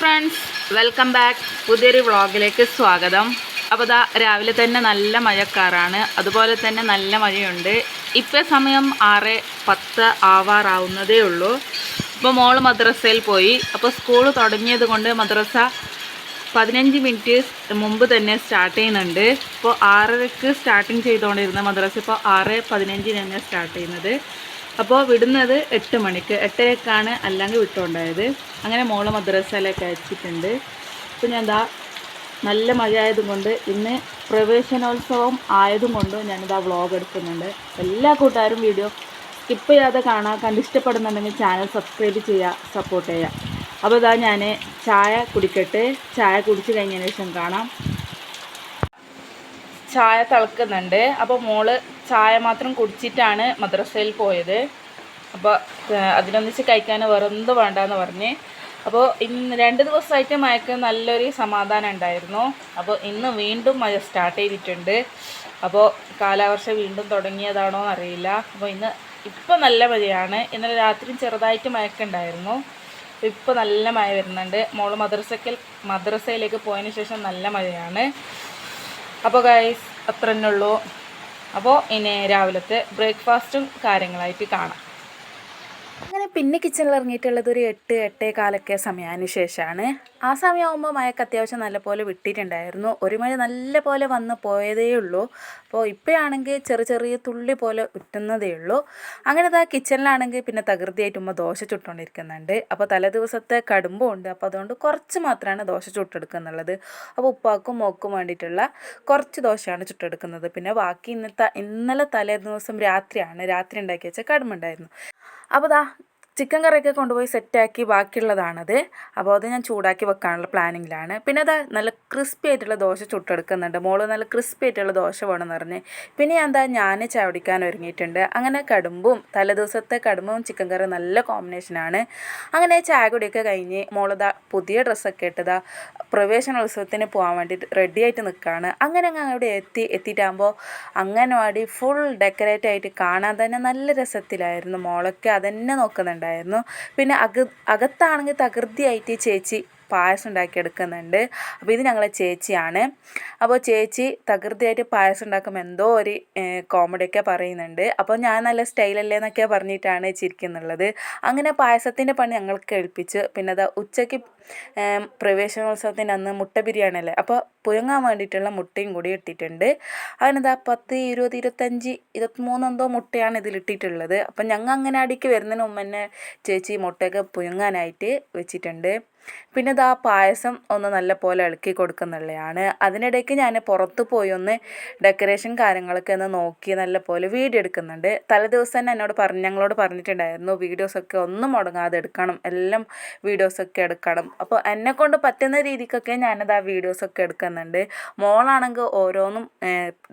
Friends welcome back പുതിയൊരു വ്ളോഗിലേക്ക് സ്വാഗതം. അപ്പോൾ ദാ രാവിലെ തന്നെ നല്ല മഴക്കാറാണ്. അതുപോലെ തന്നെ നല്ല മഴയുണ്ട്. ഇപ്പോൾ സമയം ആറ് പത്ത് ആവാറാവുന്നതേ ഉള്ളൂ. ഇപ്പോൾ മോൾ മദ്രസയിൽ പോയി. അപ്പോൾ സ്കൂൾ തുടങ്ങിയത് കൊണ്ട് മദ്രസ പതിനഞ്ച് മിനിറ്റ് മുമ്പ് തന്നെ സ്റ്റാർട്ട് ചെയ്യുന്നുണ്ട്. ഇപ്പോൾ ആറരക്ക് സ്റ്റാർട്ടിങ് ചെയ്തുകൊണ്ടിരുന്ന മദ്രസ ഇപ്പോൾ ആറ് പതിനഞ്ചിന് തന്നെ സ്റ്റാർട്ട് ചെയ്യുന്നത്. അപ്പോൾ വിടുന്നത് എട്ട് മണിക്ക്. എട്ടരക്കാണ് അല്ലെങ്കിൽ വിട്ടുണ്ടായത് അങ്ങനെ മോൾ മദ്രസയിലേക്ക് അയച്ചിട്ടുണ്ട്. ഞാൻ എന്താ നല്ല മഴ ആയതുകൊണ്ട് ഇന്ന് പ്രവേശനോത്സവം ആയതും കൊണ്ട് ഞാനിതാ വ്ളോഗ് എടുക്കുന്നുണ്ട്. എല്ലാ കൂട്ടുകാരും വീഡിയോ സ്കിപ്പ് ചെയ്യാതെ കാണാൻ കണ്ട് ഇഷ്ടപ്പെടുന്നുണ്ടെങ്കിൽ ചാനൽ സബ്സ്ക്രൈബ് ചെയ്യുക സപ്പോർട്ട് ചെയ്യുക അപ്പോൾ ഇതാ ഞാൻ ചായ കുടിക്കട്ടെ. ചായ കുടിച്ച് കഴിഞ്ഞതിന് ശേഷം കാണാം. ചായ തിളക്കുന്നുണ്ട്. അപ്പോൾ മോൾ ചായ മാത്രം കുടിച്ചിട്ടാണ് മദ്രസയിൽ പോയത്. അപ്പോൾ അതിനൊന്നിച്ച് കഴിക്കാൻ വേറെ വേണ്ടെന്ന് പറഞ്ഞ്. അപ്പോൾ ഇന്ന് രണ്ട് ദിവസമായിട്ട് മയക്ക് നല്ലൊരു സമാധാനം ഉണ്ടായിരുന്നു. അപ്പോൾ ഇന്ന് വീണ്ടും മഴ സ്റ്റാർട്ട് ചെയ്തിട്ടുണ്ട്. അപ്പോൾ കാലാവർഷം വീണ്ടും തുടങ്ങിയതാണോ എന്നറിയില്ല. അപ്പോൾ ഇന്ന് ഇപ്പോൾ നല്ല മഴയാണ്. ഇന്നലെ രാത്രിയും ചെറുതായിട്ട് മയക്കുണ്ടായിരുന്നു ഇപ്പോൾ നല്ല മഴ വരുന്നുണ്ട്. മോൾ മദ്രസയ്ക്ക് മദ്രസയിലേക്ക് പോയതിന് ശേഷം നല്ല മഴയാണ്. അപ്പോൾ ഗൈസ് അത്ര തന്നെ ഉള്ളൂ. അപ്പോൾ ഇനി രാവിലത്തെ ബ്രേക്ക്ഫാസ്റ്റും കാര്യങ്ങളായിട്ട് കാണാം. അങ്ങനെ പിന്നെ കിച്ചണിൽ ഇറങ്ങിയിട്ടുള്ളത് ഒരു എട്ട് എട്ടേ കാലൊക്കെ സമയത്തിന് ശേഷമാണ് ആ സമയമാകുമ്പോൾ മഴക്ക് അത്യാവശ്യം നല്ലപോലെ വിട്ടിട്ടുണ്ടായിരുന്നു. ഒരു മഴ നല്ലപോലെ വന്ന് പോയതേ ഉള്ളൂ. അപ്പോൾ ഇപ്പോഴാണെങ്കിൽ ചെറിയ ചെറിയ തുള്ളി പോലെ ഉറ്റുന്നതേ ഉള്ളൂ. അങ്ങനെ ആ കിച്ചണിലാണെങ്കിൽ പിന്നെ തകൃതിയായിട്ട് ഉമ്മ ദോശ ചുട്ടുകൊണ്ടിരിക്കുന്നുണ്ട് അപ്പോൾ തലേ ദിവസത്തെ കടുമ്പും ഉണ്ട് അപ്പോൾ അതുകൊണ്ട് കുറച്ച് മാത്രമാണ് ദോശ ചുട്ടെടുക്കുന്നുള്ളത്. അപ്പോൾ ഉപ്പാക്കും മോക്കും വേണ്ടിയിട്ടുള്ള കുറച്ച് ദോശയാണ് ചുട്ടെടുക്കുന്നത്. പിന്നെ ബാക്കി ഇന്നത്തെ ഇന്നലെ തലേ ദിവസം രാത്രിയാണ്. രാത്രി ഉണ്ടാക്കി വെച്ച കടുമ്പുണ്ടായിരുന്നു. അപ്പോൾ ദാ ചിക്കൻ കറിയൊക്കെ കൊണ്ടുപോയി സെറ്റാക്കി ബാക്കിയുള്ളതാണത്. അപ്പോൾ അത് ഞാൻ ചൂടാക്കി വെക്കാനുള്ള പ്ലാനിങ്ങിലാണ്. പിന്നെ അതാ നല്ല ക്രിസ്പി ആയിട്ടുള്ള ദോശ ചുട്ടെടുക്കുന്നുണ്ട്. മോൾ നല്ല ക്രിസ്പി ആയിട്ടുള്ള ദോശ വേണമെന്ന് പറഞ്ഞ്. പിന്നെ എന്താ ഞാൻ ചവടിക്കാൻ ഒരുങ്ങിയിട്ടുണ്ട്. അങ്ങനെ കടുമ്പും തലേദിവസത്തെ കടുമ്പും ചിക്കൻ കറി നല്ല കോമ്പിനേഷനാണ് അങ്ങനെ ചായ കുടിയൊക്കെ കഴിഞ്ഞ് മോളിതാ പുതിയ ഡ്രസ്സൊക്കെ ഇട്ടതാ പ്രവേശനോത്സവത്തിന് പോകാൻ വേണ്ടിയിട്ട് റെഡി ആയിട്ട് നിൽക്കുകയാണ് അങ്ങനെ അങ്ങ് അവിടെ എത്തി എത്തിയിട്ടാകുമ്പോൾ അംഗനവാടി ഫുൾ ഡെക്കറേറ്റ് ആയിട്ട് കാണാൻ തന്നെ നല്ല രസത്തിലായിരുന്നു. മോളൊക്കെ അതന്നെ നോക്കുന്നുണ്ടായിരുന്നു പിന്നെ അക അകത്താണെങ്കിൽ തകൃതിയായിട്ട് ചേച്ചി പായസം ഉണ്ടാക്കിയെടുക്കുന്നുണ്ട്. അപ്പോൾ ഇത് ഞങ്ങളെ ചേച്ചിയാണ്. അപ്പോൾ ചേച്ചി തകൃതിയായിട്ട് പായസം ഉണ്ടാക്കുമ്പോൾ എന്തോ ഒരു കോമഡിയൊക്കെ പറയുന്നുണ്ട്. അപ്പോൾ ഞാൻ നല്ല സ്റ്റൈലല്ലേ എന്നൊക്കെ പറഞ്ഞിട്ടാണ് ചിരിക്കുന്നുള്ളത്. അങ്ങനെ പായസത്തിന്റെ പണി ഞങ്ങൾക്ക് ഏൽപ്പിച്ച്. പിന്നെ അത് ഉച്ചയ്ക്ക് പ്രവേശനോത്സവത്തിന്റെ അന്ന് മുട്ട ബിരിയാണി അല്ലേ അപ്പോൾ പുഴുങ്ങാൻ വേണ്ടിയിട്ടുള്ള മുട്ടയും കൂടി ഇട്ടിട്ടുണ്ട്. അതിനെന്താ പത്ത് ഇരുപത് ഇരുപത്തഞ്ച് ഇരുപത്തിമൂന്ന് എന്തോ മുട്ടയാണ് ഇതിലിട്ടിട്ടുള്ളത് അപ്പം ഞങ്ങൾ അങ്ങനെ അടിക്ക് വരുന്നതിന് മുമ്പ് തന്നെ ചേച്ചി മുട്ടയൊക്കെ പുഴുങ്ങാനായിട്ട് വെച്ചിട്ടുണ്ട്. പിന്നെ ഇതാ പായസം ഒന്ന് നല്ല പോലെ ഇളക്കി കൊടുക്കുന്നുള്ളതാണ് അതിനിടയ്ക്ക് ഞാൻ പുറത്ത് പോയി ഒന്ന് ഡെക്കറേഷൻ കാര്യങ്ങളൊക്കെ ഒന്ന് നോക്കി നല്ല പോലെ വീഡിയോ എടുക്കുന്നുണ്ട് തലേദിവസം തന്നെ എന്നോട് പറഞ്ഞ് ഞങ്ങളോട് പറഞ്ഞിട്ടുണ്ടായിരുന്നു വീഡിയോസൊക്കെ ഒന്നും മുടങ്ങാതെ എടുക്കണം എല്ലാം വീഡിയോസൊക്കെ എടുക്കണം. അപ്പോൾ എന്നെ കൊണ്ട് പറ്റുന്ന രീതിക്കൊക്കെ ഞാനത് ആ വീഡിയോസൊക്കെ എടുക്കുന്നുണ്ട്. മോളാണെങ്കിൽ ഓരോന്നും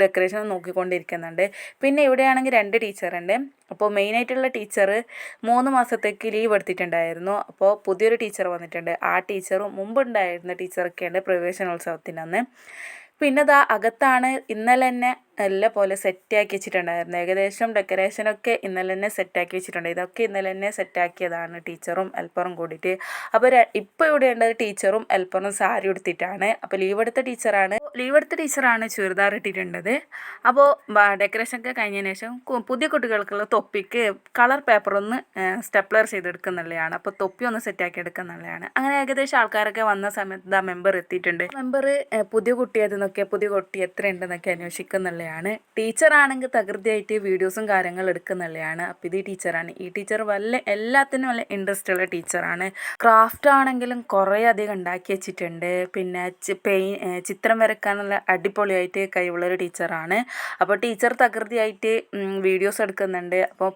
ഡെക്കറേഷൻ നോക്കിക്കൊണ്ടിരിക്കുന്നുണ്ട്. പിന്നെ ഇവിടെയാണെങ്കിൽ രണ്ട് ടീച്ചറുണ്ട്. അപ്പോൾ മെയിനായിട്ടുള്ള ടീച്ചർ മൂന്ന് മാസത്തേക്ക് ലീവ് എടുത്തിട്ടുണ്ടായിരുന്നു. അപ്പോൾ പുതിയൊരു ടീച്ചർ വന്നിട്ടുണ്ട്. ആ ടീച്ചറും മുമ്പുണ്ടായിരുന്ന ടീച്ചറൊക്കെയുണ്ട് പ്രവേശനോത്സവത്തിനന്ന് പിന്നെ ദാ അകത്താണ് ഇന്നലെ തന്നെ നല്ല പോലെ സെറ്റാക്കി വെച്ചിട്ടുണ്ടായിരുന്നു. ഏകദേശം ഡെക്കറേഷനൊക്കെ ഇന്നലെ തന്നെ സെറ്റാക്കി വെച്ചിട്ടുണ്ട്. ഇതൊക്കെ ഇന്നലെ തന്നെ സെറ്റാക്കിയതാണ് ടീച്ചറും ഹെൽപ്പറും കൂടിയിട്ട്. അപ്പോൾ ഇപ്പോൾ ഇവിടെ ഉണ്ടത് ടീച്ചറും ഹെൽപ്പറും സാരി ഉടുത്തിട്ടാണ്. അപ്പോൾ ലീവ് എടുത്ത ടീച്ചറാണ്. ലീവ് എടുത്ത ടീച്ചറാണ് ചുരിദാർ ഇട്ടിട്ടുണ്ടത് അപ്പോൾ ഡെക്കറേഷൻ ഒക്കെ കഴിഞ്ഞതിന് ശേഷം പുതിയ കുട്ടികൾക്കുള്ള തൊപ്പിക്ക് കളർ പേപ്പർ ഒന്ന് സ്റ്റെപ്ലർ ചെയ്തെടുക്കുന്നുള്ളതാണ് അപ്പോൾ തൊപ്പി ഒന്ന് സെറ്റാക്കി എടുക്കുന്നുള്ളതാണ് അങ്ങനെ ഏകദേശം ആൾക്കാരൊക്കെ വന്ന സമയത്ത് ആ മെമ്പർ എത്തിയിട്ടുണ്ട്. മെമ്പർ പുതിയ കുട്ടി അതെന്നൊക്കെ പുതിയ കുട്ടി എത്ര ഉണ്ടെന്നൊക്കെ അന്വേഷിക്കുന്നുള്ളതാണ് ടീച്ചറാണെങ്കിൽ തകൃതിയായിട്ട് വീഡിയോസും കാര്യങ്ങളും എടുക്കുന്നുള്ളതാണ് അപ്പോൾ ഇത് ടീച്ചറാണ്. ഈ ടീച്ചർ വല്ല എല്ലാത്തിനും നല്ല ഇൻട്രസ്റ്റ് ഉള്ള ടീച്ചറാണ്. ക്രാഫ്റ്റ് ആണെങ്കിലും കുറേ അധികം ഉണ്ടാക്കി വെച്ചിട്ടുണ്ട്. പിന്നെ പെയി ചിത്രം വരയ്ക്കാനുള്ള അടിപൊളിയായിട്ട് കഴിവുള്ളൊരു ടീച്ചറാണ്. അപ്പോൾ ടീച്ചർ തകൃതിയായിട്ട് വീഡിയോസ് എടുക്കുന്നുണ്ട്. അപ്പോൾ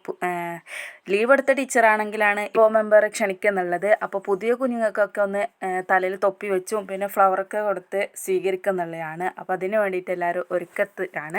ലീവ് എടുത്ത ടീച്ചറാണെങ്കിലാണ് ഇപ്പോൾ മെമ്പറെ ക്ഷണിക്കുന്നുള്ളത്. അപ്പോൾ പുതിയ കുഞ്ഞുങ്ങൾക്കൊക്കെ ഒന്ന് തലയിൽ തൊപ്പി വെച്ചും പിന്നെ ഫ്ലവറൊക്കെ കൊടുത്ത് സ്വീകരിക്കുന്നുള്ളതാണ് അപ്പോൾ അതിന് വേണ്ടിയിട്ട് എല്ലാവരും ഒരുക്കത്തിലാണ്.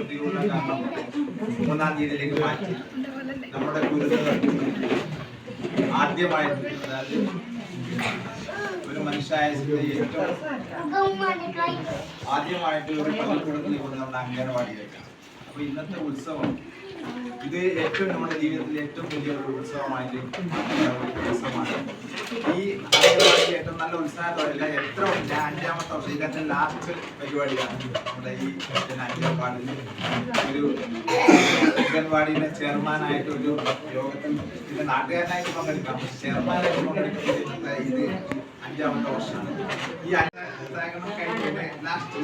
പ്രതികൂല കാരണം മൂന്നാം തീയതിയിലേക്ക് മാറ്റി. നമ്മുടെ ഗുരുതര ആദ്യമായിട്ട് ഒരു മനുഷ്യായുസിന്റെ ഏറ്റവും ആദ്യമായിട്ട് ഒരു പള്ളിക്കൂടത്തിൽ കൊണ്ടുവന്ന അംഗനവാടിയിലേക്കാണ് അപ്പൊ ഇന്നത്തെ ഉത്സവം ഇത് ഏറ്റവും നമ്മുടെ ജീവിതത്തിൽ ഏറ്റവും വലിയ ഒരു ഉത്സവമായിട്ട് ഈ ഏറ്റവും നല്ല ഉത്സാഹത്തോടെ എത്ര അഞ്ചാമത്തെ വർഷം ഇതിന്റെ ലാസ്റ്റ് പരിപാടിയാണ് നമ്മുടെ ഈ അഞ്ചാം വാർഡിൽ ഒരു അംഗൻവാടിയുടെ ചെയർമാനായിട്ട് ഒരു യോഗത്തിൽ പിന്നെ നാട്ടുകാരനായിട്ട് പങ്കെടുക്കാം. ചെയർമാനായിട്ട് പങ്കെടുക്കുന്നത് ഇത് അഞ്ചാമത്തെ വർഷമാണ്. ഈ അഞ്ചാം കഴിഞ്ഞ ലാസ്റ്റ്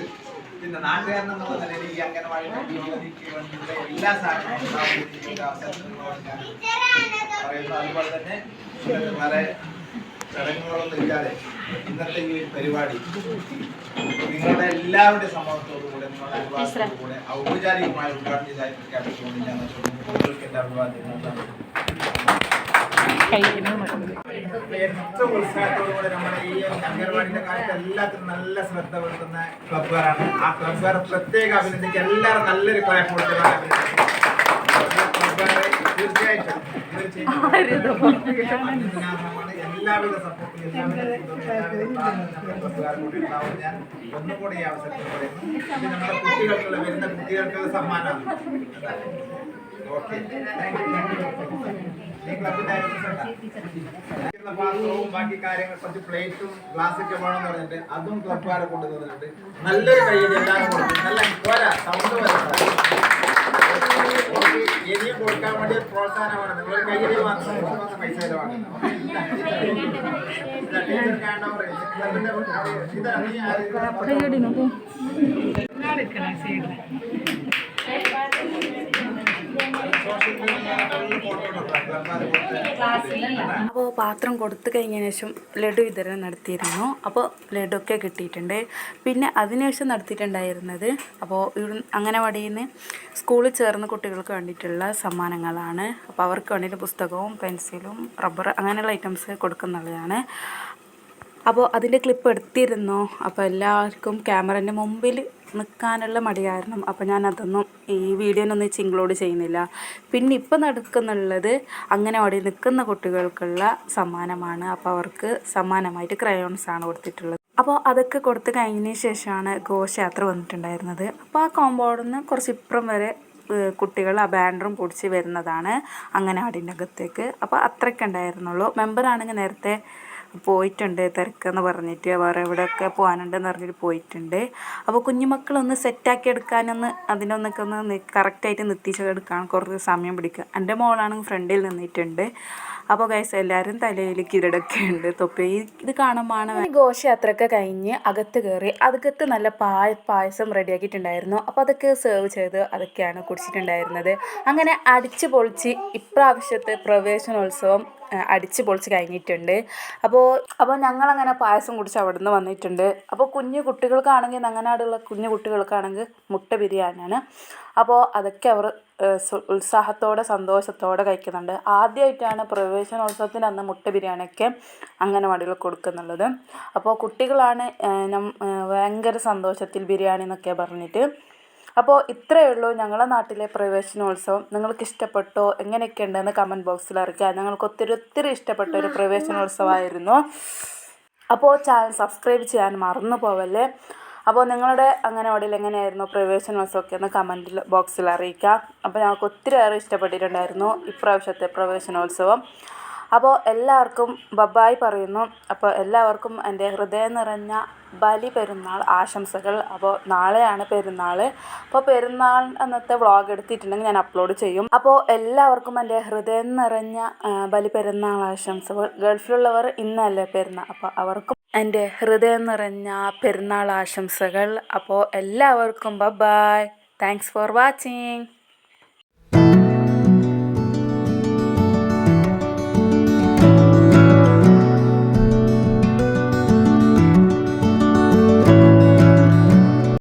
പിന്നെ നാട്ടുകാരൻ എന്നുള്ള നിലയിൽ ഈ അംഗനവാടിയുടെ എല്ലാ ഞാൻ പറയുന്നു അതുപോലെ തന്നെ പല ചടങ്ങുകളൊന്നും ഇല്ലാതെ ഇന്നത്തെ ഈ പരിപാടി നിങ്ങളുടെ എല്ലാവരുടെ സമ്മതത്തോടു കൂടെ നിങ്ങളുടെ അനുവാദത്തോടു കൂടെ ഔപചാരികമായി ഉദ്ഘാടനം ചെയ്തായി പ്രഖ്യാപിച്ചുകൊണ്ട് ഞാൻ നിങ്ങൾക്ക് എന്റെ അഭിവാദ്യം ഏറ്റവും ഉത്സാഹത്തോടുകൂടെ നമ്മുടെ ഈ അംഗൻവാടിന്റെ കാലത്ത് എല്ലാത്തിനും നല്ല ശ്രദ്ധ കൊടുക്കുന്ന ക്ലബ്ബുകാരാണ് ആ ക്ലബ്ബുകാരെ പ്രത്യേക അഭിനന്ദിക്കുക എല്ലാവരും നല്ലൊരു ക്ലാപ്പ് കൊടുത്തതാണ് തീർച്ചയായിട്ടും അഭിനന്ദനാർഹമാണ്. എല്ലാവിധ സപ്പോർട്ടും എല്ലാവിധ ഞാൻ ഒന്നുകൂടി ഈ അവസരത്തിൽ നമ്മുടെ കുട്ടികൾക്കുള്ള വരുന്ന കുട്ടികൾക്കുള്ള സമ്മാനമാണ് ഓക്കെ താങ്ക് പാത്രവും ബാക്കി കാര്യങ്ങൾ കുറച്ച് പ്ലേറ്റും ഗ്ലാസ് ഒക്കെ വേണമെന്ന് പറഞ്ഞിട്ട് അതും ക്ലബ്ബുകാരെ കൊണ്ടുവന്നിട്ടുണ്ട് നല്ലൊരു കയ്യിൽ എല്ലാവരും കൊടുക്കും. നല്ല പോരാ സൗണ്ട് ഇനിയും കൊടുക്കാൻ വേണ്ടി പ്രോത്സാഹനമാണ്. നിങ്ങൾ കയ്യിൽ മാത്രം പൈസ ചെലവാണ് സോഷ്യൽ അപ്പോൾ പാത്രം കൊടുത്തു കഴിഞ്ഞതിന് ശേഷം ലഡു വിതരണം നടത്തിയിരുന്നു. അപ്പോൾ ലഡു ഒക്കെ കിട്ടിയിട്ടുണ്ട്. പിന്നെ അതിനുശേഷം നടത്തിയിട്ടുണ്ടായിരുന്നത് അപ്പോൾ ഇവിടെ അംഗനവാടിയിൽ നിന്ന് സ്കൂളിൽ ചേർന്ന കുട്ടികൾക്ക് വേണ്ടിയിട്ടുള്ള സമ്മാനങ്ങളാണ്. അപ്പോൾ അവർക്ക് വേണ്ടിയിട്ട് പുസ്തകവും പെൻസിലും റബ്ബർ അങ്ങനെയുള്ള ഐറ്റംസ് കൊടുക്കുന്നുള്ളതാണ് അപ്പോൾ അതിന്റെ ക്ലിപ്പ് എടുത്തിരുന്നോ. അപ്പോൾ എല്ലാവർക്കും ക്യാമറന്റെ മുമ്പിൽ നിൽക്കാനുള്ള മടിയായിരുന്നു അപ്പോൾ ഞാൻ അതൊന്നും ഈ വീഡിയോനൊന്നും വെച്ച് ഇൻക്ലൂഡ് ചെയ്യുന്നില്ല. പിന്നെ ഇപ്പം നടക്കുന്നുള്ളത് അങ്ങനെ അവിടെ നിൽക്കുന്ന കുട്ടികൾക്കുള്ള സമ്മാനമാണ്. അപ്പോൾ അവർക്ക് സമ്മാനമായിട്ട് ക്രയോൺസ് ആണ് കൊടുത്തിട്ടുള്ളത്. അപ്പോൾ അതൊക്കെ കൊടുത്തു കഴിഞ്ഞതിന് ശേഷമാണ് ഘോഷയാത്ര വന്നിട്ടുണ്ടായിരുന്നത്. അപ്പോൾ ആ കോമ്പൗണ്ടിൽ നിന്ന് കുറച്ച് ഇപ്പുറം വരെ കുട്ടികൾ ആ ബാൻഡറും പൊടിച്ച് വരുന്നതാണ്. അങ്ങനാടിന്റെ അകത്തേക്ക്. അപ്പോൾ അത്രയ്ക്ക് ഉണ്ടായിരുന്നുള്ളൂ. മെമ്പറാണെങ്കിൽ നേരത്തെ പോയിട്ടുണ്ട് തിരക്കെന്ന് പറഞ്ഞിട്ട്. വേറെ എവിടെയൊക്കെ പോകാനുണ്ടെന്ന് പറഞ്ഞിട്ട് പോയിട്ടുണ്ട്. അപ്പോൾ കുഞ്ഞുമക്കളൊന്ന് സെറ്റാക്കി എടുക്കാനൊന്ന് അതിനൊന്നൊക്കെ ഒന്ന് കറക്റ്റായിട്ട് നിർത്തിച്ചെടുക്കാൻ കുറച്ച് സമയം പിടിക്കുക. എന്റെ മോളാണെങ്കിൽ ഫ്രണ്ടിൽ നിന്നിട്ടുണ്ട്. അപ്പോൾ ഗൈസ് എല്ലാവരും തലയിൽ കിരടൊക്കെ ഉണ്ട്. തൊപ്പി ഇത് കാണുമ്പോൾ ഘോഷയാത്രയൊക്കെ കഴിഞ്ഞ് അകത്ത് കയറി അകത്ത് നല്ല പായ പായസം റെഡിയാക്കിയിട്ടുണ്ടായിരുന്നു. അപ്പോൾ അതൊക്കെ സെർവ് ചെയ്ത് അതൊക്കെയാണ് കുടിച്ചിട്ടുണ്ടായിരുന്നത്. അങ്ങനെ അടിച്ച് പൊളിച്ച് ഇപ്രാവശ്യത്തെ പ്രവേശനോത്സവം അടിച്ച് പൊളിച്ച് കഴിഞ്ഞിട്ടുണ്ട് അപ്പോൾ അപ്പോൾ ഞങ്ങളങ്ങനെ പായസം കുടിച്ച് അവിടെ നിന്ന് വന്നിട്ടുണ്ട്. അപ്പോൾ കുഞ്ഞു കുട്ടികൾക്കാണെങ്കിൽ നങ്ങനാടുള്ള കുഞ്ഞു കുട്ടികൾക്കാണെങ്കിൽ മുട്ട ബിരിയാണിയാണ്. അപ്പോൾ അതൊക്കെ അവർ ഉത്സാഹത്തോടെ സന്തോഷത്തോടെ കഴിക്കുന്നുണ്ട്. ആദ്യമായിട്ടാണ് പ്രവേശനോത്സവത്തിന് അന്ന് മുട്ട ബിരിയാണിയൊക്കെ അംഗനവാടികൾ കൊടുക്കുന്നുള്ളത്. അപ്പോൾ കുട്ടികളാണ് ഭയങ്കര സന്തോഷത്തിൽ ബിരിയാണി എന്നൊക്കെ പറഞ്ഞിട്ട് അപ്പോൾ ഇത്രയേ ഉള്ളൂ ഞങ്ങളുടെ നാട്ടിലെ പ്രവേശനോത്സവം. നിങ്ങൾക്ക് ഇഷ്ടപ്പെട്ടോ? എങ്ങനെയൊക്കെ ഉണ്ടെന്ന് കമന്റ് ബോക്സിൽ അറിയിക്കുക. ഞങ്ങൾക്ക് ഒത്തിരി ഒത്തിരി ഇഷ്ടപ്പെട്ട ഒരു പ്രവേശനോത്സവമായിരുന്നു. അപ്പോൾ ചാനൽ സബ്സ്ക്രൈബ് ചെയ്യാൻ മറന്നു പോവല്ലേ? അപ്പോൾ നിങ്ങളുടെ അങ്ങനെ ഓടിയിൽ എങ്ങനെയായിരുന്നു പ്രവേശനോത്സവമൊക്കെ ഒന്ന് കമന്റിൽ ബോക്സിൽ അറിയിക്കുക. അപ്പോൾ ഞങ്ങൾക്ക് ഒത്തിരി ഏറെ ഇഷ്ടപ്പെട്ടിട്ടുണ്ടായിരുന്നു ഇപ്രാവശ്യത്തെ പ്രവേശനോത്സവം. അപ്പോൾ എല്ലാവർക്കും ബബായ് പറയുന്നു. അപ്പോൾ എല്ലാവർക്കും എന്റെ ഹൃദയം നിറഞ്ഞ ബലി പെരുന്നാൾ ആശംസകൾ. അപ്പോൾ നാളെയാണ് പെരുന്നാൾ. അപ്പോൾ പെരുന്നാൾ അന്നത്തെ വ്ളോഗ് എടുത്തിട്ടുണ്ടെങ്കിൽ ഞാൻ അപ്ലോഡ് ചെയ്യും. അപ്പോൾ എല്ലാവർക്കും എന്റെ ഹൃദയം നിറഞ്ഞ ബലി പെരുന്നാൾ ആശംസകൾ. ഗൾഫിലുള്ളവർ ഇന്നല്ലേ പെരുന്നാൾ. അപ്പോൾ അവർക്കും എന്റെ ഹൃദയം നിറഞ്ഞ പെരുന്നാൾ ആശംസകൾ. അപ്പോൾ എല്ലാവർക്കും ബബായ്. Thanks for watching